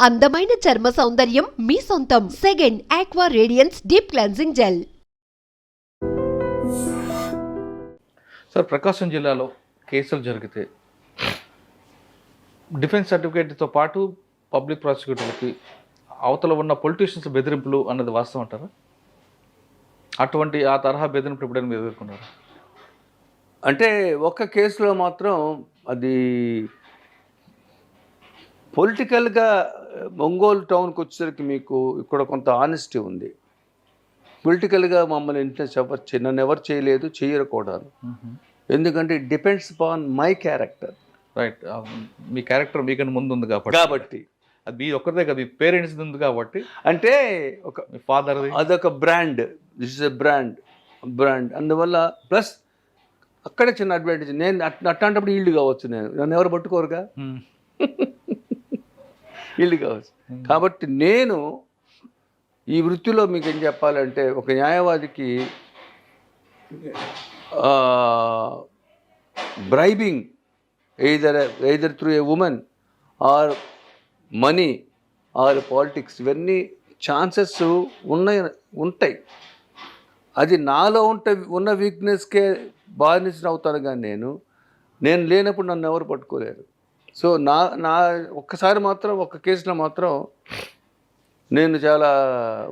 అందమైన చర్మ సౌందర్యం మీ సొంతం. Second aqua radiance deep cleansing gel sir Prakasam జిల్లాలో కేసులు జరిగితే డిఫెన్స్ సర్టిఫికేట్తో పాటు పబ్లిక్ ప్రాసిక్యూటర్లకి అవతల ఉన్న పొలిటీషియన్స్ బెదిరింపులు అన్నది వాస్తవం అంటారా? అటువంటి ఆ తరహా బెదిరింపులు ఎప్పుడైనా మీరు ఎదుర్కొన్నారు? అంటే ఒక్క కేసులో మాత్రం అది పొలిటికల్గా ఒంగోలు టౌన్కి వచ్చేసరికి మీకు ఇక్కడ కొంత ఆనెస్టీ ఉంది. పొలిటికల్గా మమ్మల్ని ఇంట్రెస్ట్ ఎవరు చే- నన్ను ఎవరు చేయలేదు చేయరు కూడా. ఎందుకంటే it depends upon my character right me character మీకన్నా ముందు ఉంది కాబట్టి. కాబట్టి. అది మీ ఒక్కరిదే కదా మీ పేరెంట్స్ ఉంది కాబట్టి. అంటే ఒక మీ ఫాదర్ది అదొక brand this is a brand brand అందువల్ల ప్లస్ అక్కడే చిన్న అడ్వాంటేజ్ నేను అట్ అట్లాంటప్పుడు ఈల్డ్ కావచ్చు నేను. నన్ను ఎవరు పట్టుకోరుగా? ఈల్డ్ కావచ్చు. కాబట్టి నేను ఈ వృత్తిలో మీకు ఏం చెప్పాలంటే ఒక న్యాయవాదికి bribing either either through a women or money or politics ఇవన్నీ ఛాన్సెస్ ఉన్నాయి ఉంటాయి. అది నాలో ఉంటే ఉన్న వీక్నెస్కే బాధించిన అవుతాను కానీ నేను నేను లేనప్పుడు నన్ను ఎవరు పట్టుకోలేరు. సో నా నా ఒక్కసారి మాత్రం ఒక్క కేసులో మాత్రం నేను చాలా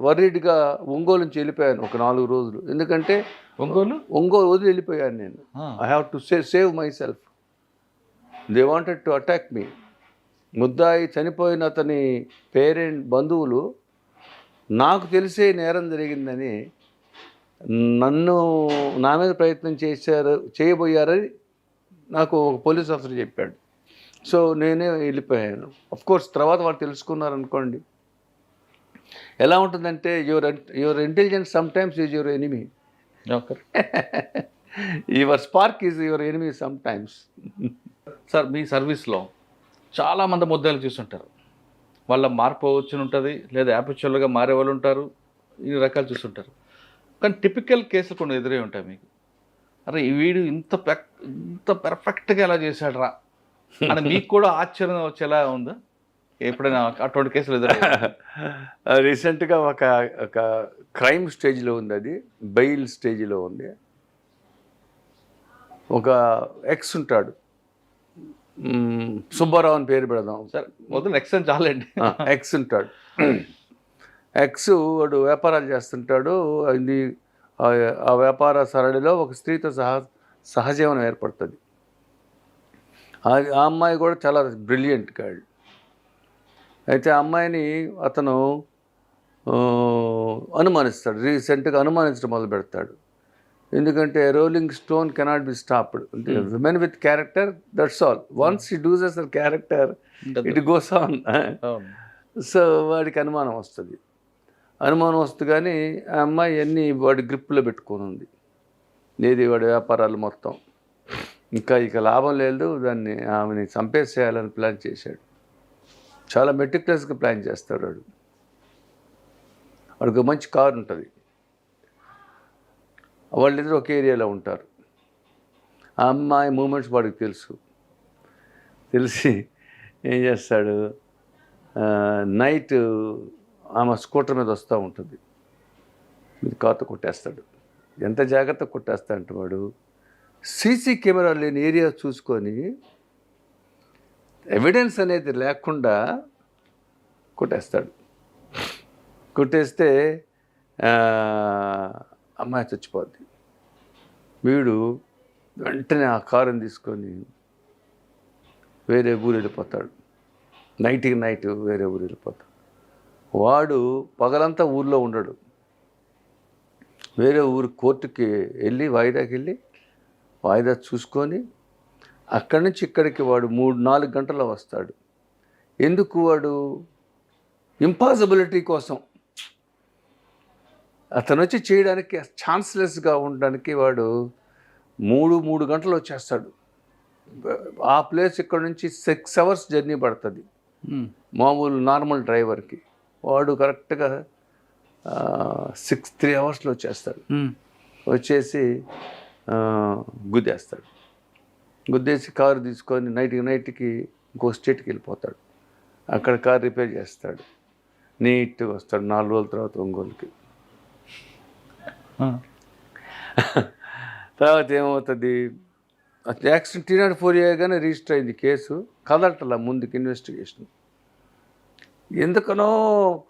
వర్రీడ్గా ఒంగోలు నుంచి వెళ్ళిపోయాను ఒక నాలుగు రోజులు. ఎందుకంటే ఒంగోలు? ఒంగోలు వదిలి వెళ్ళిపోయాను నేను. I have to say save myself they wanted to attack me ముద్దాయి చనిపోయిన అతని పేరెంట్ బంధువులు నాకు తెలిసే నేరం జరిగిందని నన్ను నా మీద ప్రయత్నం చేశారు చేయబోయారని నాకు ఒక పోలీస్ ఆఫీసర్ చెప్పాడు. సో నేనే వెళ్ళిపోయాను. అఫ్ కోర్స్ తర్వాత వాళ్ళు తెలుసుకున్నారనుకోండి. ఎలా ఉంటుందంటే your your intelligence sometimes is your enemy okay your spark is your enemy sometimes sir మీ సర్వీస్లో చాలామంది ముద్దాయిలు చూస్తుంటారు వాళ్ళ మార్పు వచ్చి ఉంటుంది లేదా యాపిచువల్గా మారే వాళ్ళు ఉంటారు ఇన్ని రకాలు చూస్తుంటారు కానీ టిపికల్ కేసులు కొన్ని ఎదురై ఉంటాయి మీకు. అరే ఈ వీడు ఇంత పెక్ ఇంత పెర్ఫెక్ట్గా ఎలా చేశాడు రా అని మీకు కూడా ఆశ్చర్యం వచ్చేలా ఉందా? ఎప్పుడైనా అటువంటి కేసులు ఎదురై రీసెంట్గా ఒక ఒక క్రైమ్ స్టేజ్లో ఉంది అది బెయిల్ స్టేజ్లో ఉంది. ఒక ఎక్స్ ఉంటాడు. సుబ్బారావు అని పేరు పెడదాం. సార్ మొదలు నెక్స్ట్ టైం చాలండి. ఎక్స్ ఉంటాడు. ఎక్స్ వాడు వ్యాపారాలు చేస్తుంటాడు. ఆ- ఆ వ్యాపార సరళిలో ఒక స్త్రీతో సహ సహజీవనం ఏర్పడుతుంది. ఆ అమ్మాయి కూడా చాలా బ్రిలియంట్ గర్ల్ అయితే ఆ అమ్మాయిని అతను అనుమానిస్తాడు రీసెంట్గా అనుమానించడం మొదలు పెడతాడు. ఎందుకంటే rolling stone cannot be stopped. Women with character that's all. Once ఈ judges are character it goes on. So వాడికి అనుమానం వస్తుంది. అనుమానం వస్తుంది కానీ ఆ అమ్మాయి అన్నీ వాడి గ్రిప్లో పెట్టుకొని ఉంది. ఏది వాడి వ్యాపారాలు మొత్తం. ఇంకా ఇక లాభం లేదు దాన్ని ఆమెని చంపేసేయాలని ప్లాన్ చేశాడు. చాలా మెటిక్యులస్గా ప్లాన్ చేస్తాడు వాడు. వాడికి ఒక మంచి కారు ఉంటుంది. వాళ్ళిద్దరు ఒక ఏరియాలో ఉంటారు. ఆ అమ్మాయి మూమెంట్స్ వాడికి తెలుసు. తెలిసి ఏం చేస్తాడు? నైట్ ఆమె స్కూటర్ మీద వస్తూ ఉంటుంది. మీరు కారుతో కొట్టేస్తాడు. ఎంత జాగ్రత్త కొట్టేస్తా అంటే వాడు సీసీ కెమెరా లేని ఏరియా చూసుకొని ఎవిడెన్స్ అనేది లేకుండా కొట్టేస్తాడు. కొట్టేస్తే అమ్మాయి చచ్చిపోద్ది. వీడు వెంటనే ఆ కారుని తీసుకొని వేరే ఊరు వెళ్ళిపోతాడు. నైట్కి నైట్ వేరే ఊరు వెళ్ళిపోతాడు. వాడు పగలంతా ఊర్లో ఉండడు. వేరే ఊరు కోర్టుకి వెళ్ళి వాయిదాకి వెళ్ళి వాయిదా చూసుకొని అక్కడి నుంచి ఇక్కడికి వాడు మూడు నాలుగు గంటల్లో వస్తాడు. ఎందుకు వాడు? ఇంపాసిబిలిటీ కోసం. అతను వచ్చి చేయడానికి ఛాన్స్లెస్గా ఉండడానికి వాడు మూడు మూడు గంటలు వచ్చేస్తాడు. ఆ ప్లేస్ ఇక్కడ నుంచి సిక్స్ అవర్స్ జర్నీ పడుతుంది. మామూలు నార్మల్ డ్రైవర్కి. వాడు కరెక్ట్గా సిక్స్ త్రీ అవర్స్లో వచ్చేస్తాడు. వచ్చేసి గుద్దేస్తాడు. గుద్దేసి కారు తీసుకొని నైట్కి నైట్కి ఇంకో స్టేట్కి వెళ్ళిపోతాడు. అక్కడ కార్ రిపేర్ చేస్తాడు. నీట్గా వస్తాడు నాలుగు రోజుల తర్వాత ఒంగోలుకి. తర్వాత ఏమవుతుంది? యాక్సిడెంట్ నాట్ ఫోర్ ఇయర్గానే రిజిస్టర్ అయింది కేసు. కదలటలా ముందుకు ఇన్వెస్టిగేషన్. ఎందుకనో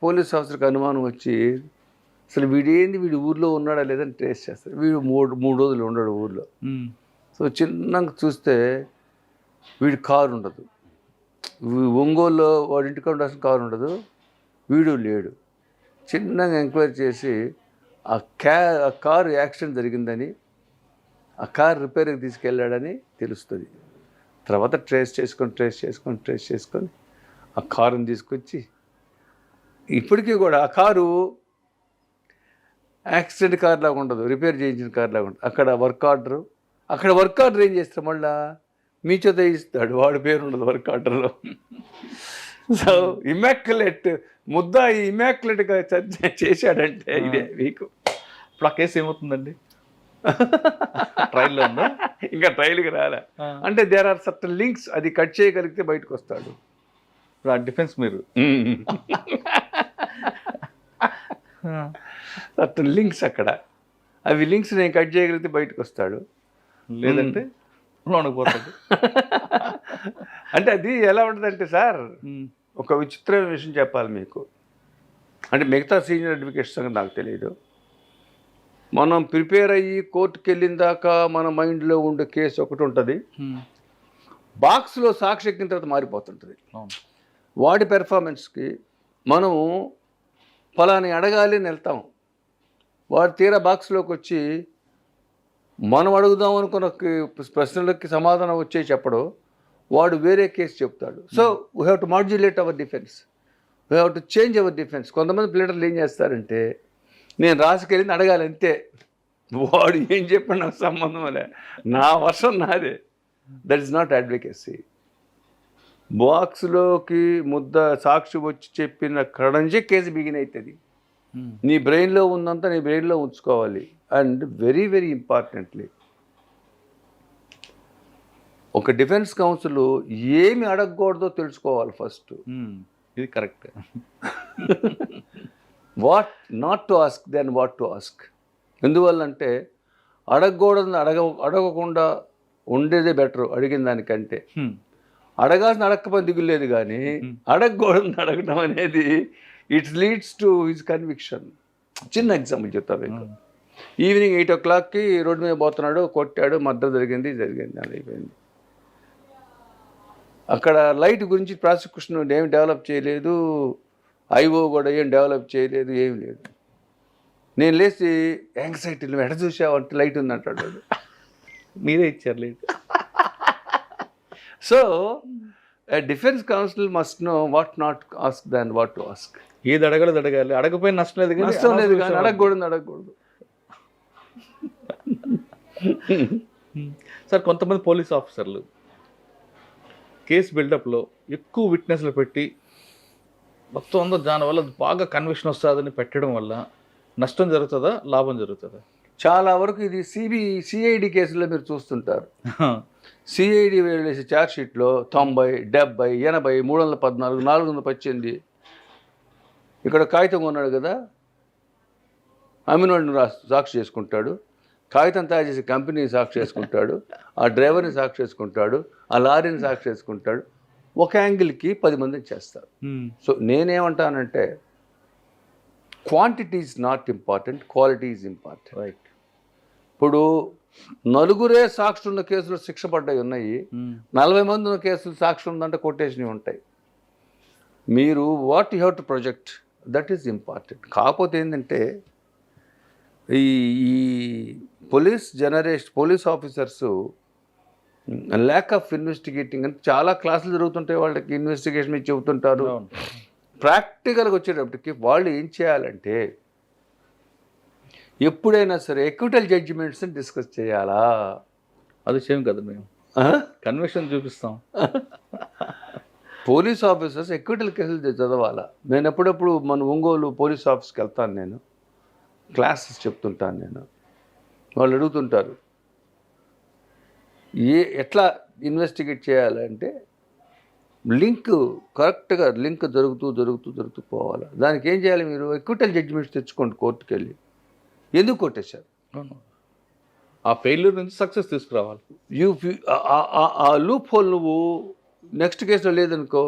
పోలీస్ ఆఫీసర్కి అనుమానం వచ్చి అసలు వీడేంది? వీడు ఊర్లో ఉన్నాడా లేదని ట్రేస్ చేస్తారు వీడు మూడు మూడు రోజులు ఉండడు ఊర్లో. సో చిన్నగా చూస్తే వీడి కారు ఉండదు. ఒంగోలులో వాడి ఇంటికి ఉండాల్సిన కారు ఉండదు. వీడు లేడు. చిన్నగా ఎంక్వైరీ చేసి ఆ క్యా ఆ కారు యాక్సిడెంట్ జరిగిందని ఆ కార్ రిపేర్కి తీసుకెళ్ళాడని తెలుస్తుంది. తర్వాత ట్రేస్ చేసుకొని ట్రేస్ చేసుకొని ట్రేస్ చేసుకొని ఆ కారుని తీసుకొచ్చి ఇప్పటికీ కూడా ఆ కారు యాక్సిడెంట్ కార్ లాగా ఉండదు రిపేర్ చేయించిన కార్ లాగా ఉంటుంది అక్కడ వర్క్ ఆర్డరు అక్కడ వర్క్ ఆర్డర్ ఏం చేస్తాడు మళ్ళా? మీ చేత ఇస్తాడు వాడి పేరు ఉండదు వర్క్ ఆర్డర్లో. సో ఇమాక్యులేట్ ముద్ద ఇమాక్యులేట్గా చేశాడంటే ఇదే వీకు ఇప్పుడు ఆ కేసు ఏమవుతుందండి? ట్రైల్లో ఉందా? ఇంకా ట్రైల్కి రాలే. అంటే దేర్ ఆర్ సర్టన్ లింక్స్ అది కట్ చేయగలిగితే బయటకు వస్తాడు. ఇప్పుడు ఆ డిఫెన్స్ మీరు సర్టన్ లింక్స్ అక్కడ. అవి లింక్స్ నేను కట్ చేయగలిగితే బయటకు వస్తాడు లేదంటే లోనకి పోతాడు. అంటే అది ఎలా ఉంటుందంటే సార్ ఒక విచిత్రమైన విషయం చెప్పాలి మీకు. అంటే మిగతా సీనియర్ అడ్వకేట్స్ సంగతి నాకు తెలియదు మనం ప్రిపేర్ అయ్యి కోర్టుకి వెళ్ళిన దాకా మన మైండ్లో ఉండే కేసు ఒకటి ఉంటుంది. బాక్స్లో సాక్షి ఎక్కిన తర్వాత మారిపోతుంటుంది. వాడి పెర్ఫార్మెన్స్కి మనము ఫలాని అడగాలి అని వెళ్తాం. వాడు తీరా బాక్స్లోకి వచ్చి మనం అడుగుదాం అనుకున్న ప్రశ్నలకి సమాధానం వచ్చే చెప్పడు. వాడు వేరే కేసు చెప్తాడు. So we have to modulate our defence we have to change our defence కొంతమంది ప్లేటర్లు ఏం చేస్తారంటే నేను రాసుకెళ్ళింది అడగాలి అంతే. వాడు ఏం చెప్పిన నాకు సంబంధం లే. నా వర్షం నాదే. దట్ ఇస్ నాట్ అడ్వకేసీ బాక్స్లోకి ముద్ద సాక్షి వచ్చి చెప్పిన అక్కడ నుంచే కేసు బిగిన్ అవుతుంది నీ బ్రెయిన్లో ఉందంతా నీ బ్రెయిన్లో ఉంచుకోవాలి. అండ్ వెరీ వెరీ ఇంపార్టెంట్లీ ఒక డిఫెన్స్ కౌన్సిల్ ఏమి అడగకూడదో తెలుసుకోవాలి ఫస్ట్. ఇది correct. What not to ask then what to ask ఎందువల్లంటే అడగకూడదు అడగ అడగకుండా ఉండేదే బెటర్ అడిగిన దానికంటే. అడగాల్సిన అడగకపోతే దిగులేదు కానీ అడగకూడదు అడగడం అనేది it's leads to his conviction చిన్న ఎగ్జాంపుల్ చెప్తా మీకు. ఈవినింగ్ ఎయిట్ ఓ క్లాక్కి రోడ్డు మీద పోతున్నాడు కొట్టాడు మర్డర్ జరిగింది జరిగింది అది అయిపోయింది. అక్కడ లైట్ గురించి ప్రాసిక్యూషన్ ఏం డెవలప్ చేయలేదు ఐఓ కూడా ఏం డెవలప్ చేయలేదు ఏం లేదు. నేను లేచి యాంగ్జైటీ నువ్వు ఎట చూసావు? అంటే లైట్ ఉంది అంటాడు వాడు. మీరే ఇచ్చారు లేదు so defence counsel must know what not ask than what to ask ఏది అడగలేదు అడగాలి. అడగపోయిన నష్టం లేదు కానీ నష్టం లేదు కానీ అడగకూడదు అడగకూడదు. సార్ కొంతమంది పోలీస్ ఆఫీసర్లు కేసు బిల్డప్లో ఎక్కువ విట్నెస్లు పెట్టి మొత్తం అందరూ దానివల్ల బాగా కన్విక్షన్ వస్తుందని పెట్టడం వల్ల నష్టం జరుగుతుందా లాభం జరుగుతుందా? చాలా వరకు ఇది సిబి సిఐడి కేసులో మీరు చూస్తుంటారు. సిఐడి వేసి ఛార్జ్ షీట్లో తొంభై డెబ్బై ఎనభై మూడు వందల పద్నాలుగు నాలుగు వందల పద్దెనిమిది. ఇక్కడ కాగితం కొన్నాడు కదా? అమ్మినోడిని రా సాక్షి చేసుకుంటాడు. కాగితం తయారు చేసే కంపెనీని సాక్షి చేసుకుంటాడు. ఆ డ్రైవర్ని సాక్షి చేసుకుంటాడు. ఆ లారీని సాక్షి చేసుకుంటాడు. ఒక యాంగిల్కి పది మందిని చేస్తారు. సో నేనేమంటానంటే quantity is not important quality is important. Right. ఇప్పుడు నలుగురే సాక్షులు ఉన్న కేసులు శిక్ష పడ్డాయి ఉన్నాయి. నలభై మంది ఉన్న కేసులు సాక్షి ఉందంటే కొట్టేసినవి ఉంటాయి. మీరు what you have to project that is important కాకపోతే ఏంటంటే ఈ ఈ police generation police officers lack of investigating అంటే చాలా క్లాసులు జరుగుతుంటాయి వాళ్ళకి ఇన్వెస్టిగేషన్ చెబుతుంటారు. ప్రాక్టికల్గా వచ్చేటప్పటికి వాళ్ళు ఏం చేయాలంటే ఎప్పుడైనా సరే ఎక్విటల్ జడ్జిమెంట్స్ని డిస్కస్ చేయాలా? అది సేమ్ కదా మేము. కన్విక్షన్ చూపిస్తాం. పోలీస్ ఆఫీసర్స్ ఎక్విటల్ కేసులు చదవాలా? నేను ఎప్పుడప్పుడు మన ఒంగోలు పోలీస్ ఆఫీస్కి వెళ్తాను నేను. క్లాసెస్ చెప్తుంటాను నేను. వాళ్ళు అడుగుతుంటారు. ఏ ఎట్లా ఇన్వెస్టిగేట్ చేయాలంటే లింక్ కరెక్ట్గా లింక్ జరుగుతూ జరుగుతూ జరుగుతూ పోవాలి. దానికి ఏం చేయాలి మీరు? ఎక్విటల్ జడ్జిమెంట్స్ తెచ్చుకోండి కోర్టుకి వెళ్ళి. ఎందుకు కొట్టేశారు? ఆ ఫెయిల్యూర్ నుంచి సక్సెస్ తీసుకురావాలి. యూ ఆ లూప్ హోల్ నువ్వు నెక్స్ట్ కేసులో లేదనుకో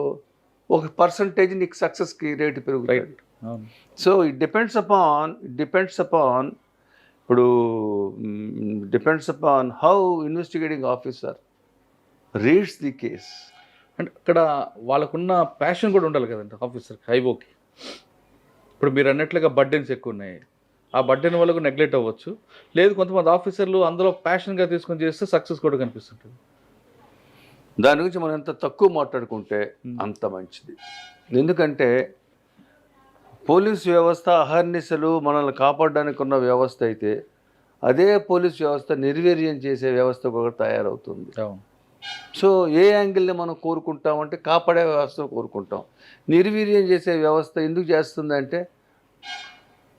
ఒక పర్సంటేజ్ నీకు సక్సెస్కి రేటు పెరుగుతుంది అవును. So it depends upon it depends upon ఇప్పుడు depends upon how investigating officer reads the case అంటే అక్కడ వాళ్ళకున్న ప్యాషన్ కూడా ఉండాలి కదండి ఆఫీసర్కి హైవోకి ఇప్పుడు మీరు అన్నట్లుగా బర్డెన్స్ ఎక్కువ ఉన్నాయి. ఆ బర్డెన్ వల్ల నెగ్లెక్ట్ అవ్వచ్చు. లేదు కొంతమంది ఆఫీసర్లు అందులో ప్యాషన్గా తీసుకొని చేస్తే సక్సెస్ కూడా కనిపిస్తుంటుంది. దాని గురించి మనం ఎంత తక్కువ మాట్లాడుకుంటే అంత మంచిది. ఎందుకంటే పోలీస్ వ్యవస్థ అహర్నిశలు మనల్ని కాపాడడానికి ఉన్న వ్యవస్థ అయితే అదే పోలీస్ వ్యవస్థ నిర్వీర్యం చేసే వ్యవస్థ కూడా తయారవుతుంది. సో ఏ యాంగిల్ని మనం కోరుకుంటామంటే కాపాడే వ్యవస్థ కోరుకుంటాం. నిర్వీర్యం చేసే వ్యవస్థ ఎందుకు చేస్తుందంటే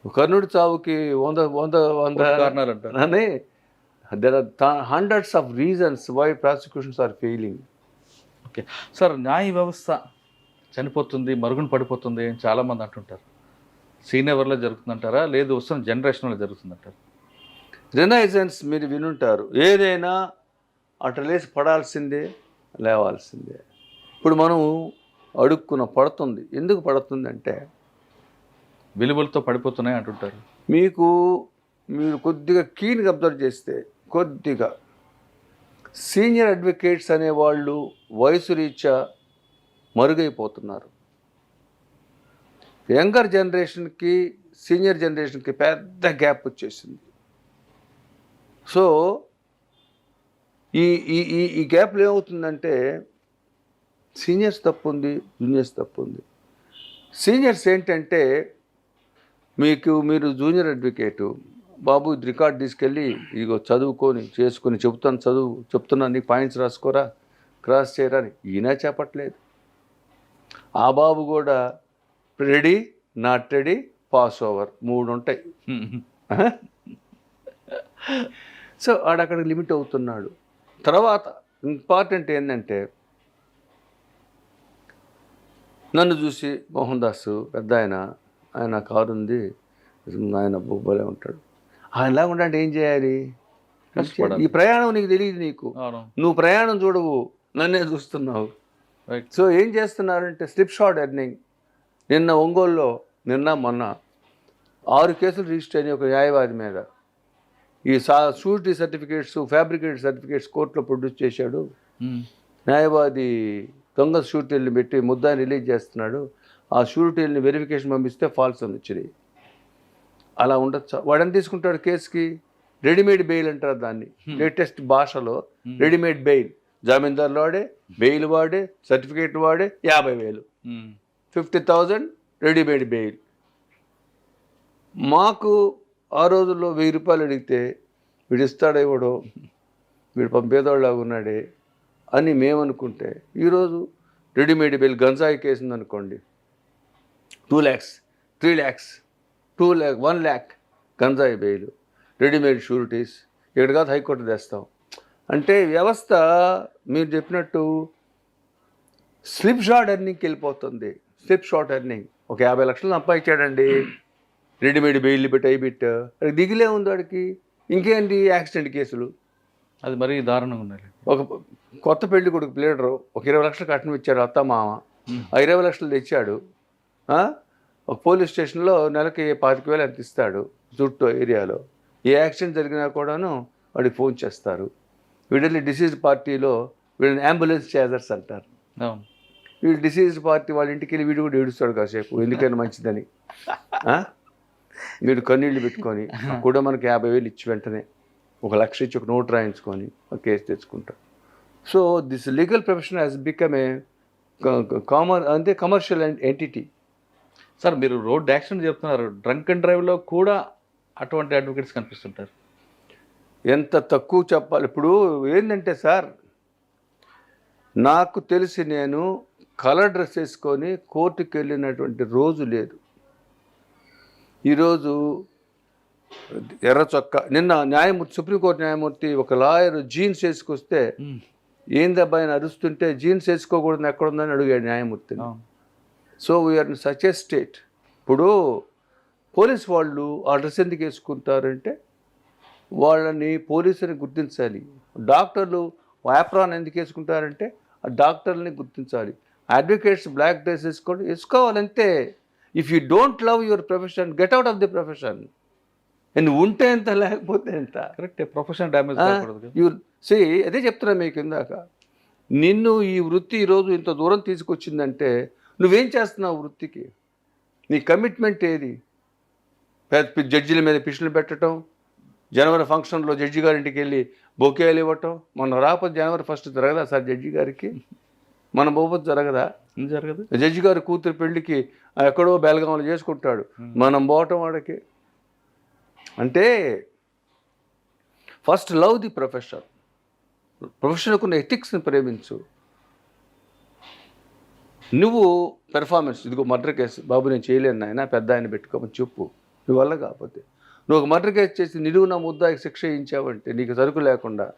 కర్ణుడి చావుకి వంద వంద వంద కారణాలు అంటారు అని there are hundreds of reasons why prosecutions are failing okay. Sir న్యాయ వ్యవస్థ చనిపోతుంది మరుగున పడిపోతుంది అని చాలామంది అంటుంటారు. సీనియర్లో జరుగుతుందంటారా? లేదు వస్తున్న జనరేషన్లో జరుగుతుందంటారు? రినైజెన్స్ మీరు వినుంటారు. ఏదైనా అటు లేచి పడాల్సిందే లేవాల్సిందే. ఇప్పుడు మనం అడుక్కున్న పడుతుంది. ఎందుకు పడుతుంది అంటే విలువలతో పడిపోతున్నాయి అంటుంటారు. మీకు మీరు కొద్దిగా కీన్గా అబ్జర్వ్ చేస్తే కొద్దిగా సీనియర్ అడ్వకేట్స్ అనేవాళ్ళు వయసు రీత్యా మరుగైపోతున్నారు. యంగర్ జనరేషన్కి సీనియర్ జనరేషన్కి పెద్ద గ్యాప్ వచ్చేసింది. సో ఈ ఈ ఈ ఈ గ్యాప్లో ఏమవుతుందంటే సీనియర్స్ తప్పు ఉంది జూనియర్స్ తప్పు ఉంది సీనియర్స్ ఏంటంటే మీకు మీరు జూనియర్ అడ్వకేటు బాబు ఇది రికార్డ్ తీసుకెళ్ళి ఇదిగో చదువుకొని చేసుకొని చెప్తాను చదువు చెప్తున్నా నీకు పాయింట్స్ రాసుకోరా క్రాస్ చేయరా అని ఈయన చెప్పట్లేదు. ఆ బాబు కూడా ready not ready pass over మూడు ఉంటాయి. సో ఆడక్కడ లిమిట్ అవుతున్నాడు. తర్వాత ఇంపార్టెంట్ ఏంటంటే నన్ను చూసి మోహన్ దాస్ పెద్ద ఆయన ఆయన కారు ఉంది ఆయన బొబ్బలే ఉంటాడు. ఆయనలా ఉండంటే ఏం చేయాలి. ఈ ప్రయాణం నీకు తెలియదు నీకు. నువ్వు ప్రయాణం చూడవు నన్నే చూస్తున్నావు. సో ఏం చేస్తున్నారంటే స్లిప్ షాట్ ఎర్నింగ్. నిన్న ఒంగోలులో నిన్న మొన్న ఆరు కేసులు రిజిస్టర్ అయినాయి ఒక న్యాయవాది మీద. ఈ సా షూరిటీ సర్టిఫికేట్స్ ఫ్యాబ్రికేట్ సర్టిఫికేట్స్ కోర్టులో ప్రొడ్యూస్ చేశాడు. న్యాయవాది దొంగ షూరిటీలను పెట్టి ముద్దాన్ని రిలీజ్ చేస్తున్నాడు. ఆ షూరిటీలని వెరిఫికేషన్ పంపిస్తే ఫాల్స్ అని వచ్చినాయి అలా ఉండొచ్చా? వాడని తీసుకుంటాడు కేసుకి? రెడీమేడ్ బెయిల్ అంటారు దాన్ని. లేటెస్ట్ భాషలో రెడీమేడ్ బెయిల్ జామీందారులు వాడే బెయిల్ వాడే సర్టిఫికేట్ వాడే యాభై వేలు. ఫిఫ్టీ థౌజండ్ రెడీమేడ్ బెయిల్ మాకు ఆ రోజుల్లో వెయ్యి రూపాయలు అడిగితే వీడు ఇస్తాడో ఇవ్వడో వీడు పంపేదోళ్ళలాగా ఉన్నాడే అని మేము అనుకుంటే ఈరోజు రెడీమేడ్ బెయిల్ గంజాయి కేసు ఉందనుకోండి. Two lakhs three lakhs two lakh one lakh గంజాయి బెయిల్ రెడీమేడ్ షూరిటీస్ ఇక్కడ కాదు హైకోర్టు తెస్తాం. అంటే వ్యవస్థ మీరు చెప్పినట్టు స్లిప్ షాట్ ఎర్నింగ్కి వెళ్ళిపోతుంది. Slip shot earning. ఒక యాభై లక్షలు సంపాదించాడండి రెడీమేడ్ బెయిల్ పెట్టు వాడికి దిగులే ఉంది వాడికి. ఇంకేంటి యాక్సిడెంట్ కేసులు? అది మరీ దారుణంగా ఉన్నాయి ఒక కొత్త పెళ్ళి కొడుకు ప్లేడరు ఒక ఇరవై లక్షలు కట్నం ఇచ్చాడు అత్త మామ. ఆ ఇరవై లక్షలు తెచ్చాడు? ఒక పోలీస్ స్టేషన్లో నెలకి పాతిక వేలు ఎంత ఇస్తాడు చుట్టూ ఏరియాలో? ఏ యాక్సిడెంట్ జరిగినా కూడాను వాడికి ఫోన్ చేస్తారు. వీళ్ళని డిసీజ్ పార్టీలో వీళ్ళని అంబులెన్స్ చేజర్స్ అంటారు. వీళ్ళు డిసీజ్ పార్టీ వాళ్ళ ఇంటికి వెళ్ళి వీడు కూడా ఏడుస్తాడు కాసేపు. ఎందుకైనా మంచిదని? వీడు కన్నీళ్ళు పెట్టుకొని కూడా మనకి యాభై వేలు ఇచ్చి వెంటనే ఒక లక్ష ఇచ్చి ఒక నోట్ రాయించుకొని ఒక కేసు తెచ్చుకుంటాం so this legal profession has become a comer అంటే కమర్షియల్ ఎంటిటీ. సార్ మీరు రోడ్ యాక్సిడెంట్ చెప్తున్నారు. డ్రంక్ అండ్ డ్రైవ్లో కూడా అటువంటి అడ్వకేట్స్ కనిపిస్తుంటారు. ఎంత తక్కువ చెప్పాలి. ఇప్పుడు ఏంటంటే సార్ నాకు తెలిసి నేను కలర్ డ్రెస్ వేసుకొని కోర్టుకి వెళ్ళినటువంటి రోజు లేదు. ఈరోజు ఎర్ర చొక్క నిన్న న్యాయమూర్తి సుప్రీంకోర్టు న్యాయమూర్తి ఒక లాయర్ జీన్స్ వేసుకొస్తే ఏందబ్బా ఆయన అరుస్తుంటే జీన్స్ వేసుకోకూడదు ఎక్కడుందని అడిగాడు న్యాయమూర్తిని. So we are in such a state ఇప్పుడు పోలీస్ వాళ్ళు ఆ డ్రెస్ ఎందుకు వేసుకుంటారంటే వాళ్ళని పోలీసుని గుర్తించాలి. డాక్టర్లు యాప్రాన్ ఎందుకు వేసుకుంటారంటే ఆ డాక్టర్ని గుర్తించాలి. అడ్వకేట్స్ బ్లాక్ డ్రెస్ వేసుకోండి. వేసుకోవాలంతే if you don't love your profession get out of the profession నువ్వు ఉంటే ఎంత లేకపోతే ఎంత. కరెక్టే ప్రొఫెషన్ డ్యామేజ్. యూ సే అదే చెప్తున్నా మీకు ఇందాక. నిన్ను ఈ వృత్తి ఈరోజు ఇంత దూరం తీసుకొచ్చిందంటే నువ్వేం చేస్తున్నావు వృత్తికి? నీ కమిట్మెంట్ ఏది? పెద్ద జడ్జిల మీద పిషన్లు పెట్టడం జనవరి ఫంక్షన్లో జడ్జి గారింటికి వెళ్ళి బొకేలు ఇవ్వటం మనం రాకపోతే జనవరి ఫస్ట్ జరగదా సార్ జడ్జి గారికి? మనం పోకపోతే జరగదా? జరగదు? జడ్జి గారి కూతురు పెళ్ళికి ఆ ఎక్కడో బెలగాంలో చేసుకుంటాడు. మనం పోవటం వాడికి. అంటే ఫస్ట్ లవ్ ది ప్రొఫెషన్ ప్రొఫెషన్కు ఉన్న ఎథిక్స్ని ప్రేమించు. నువ్వు పెర్ఫార్మెన్స్ ఇదిగో మర్డర్ కేసు బాబు నేను చేయలేను నాయన పెద్ద ఆయన పెట్టుకోమని చెప్పు. నీ వల్ల కాకపోతే. నువ్వు ఒక మర్డర్ కేసు చేసి నిలువున ముద్దాకి శిక్ష ఇచ్చావంటే నీకు సరుకు లేకుండా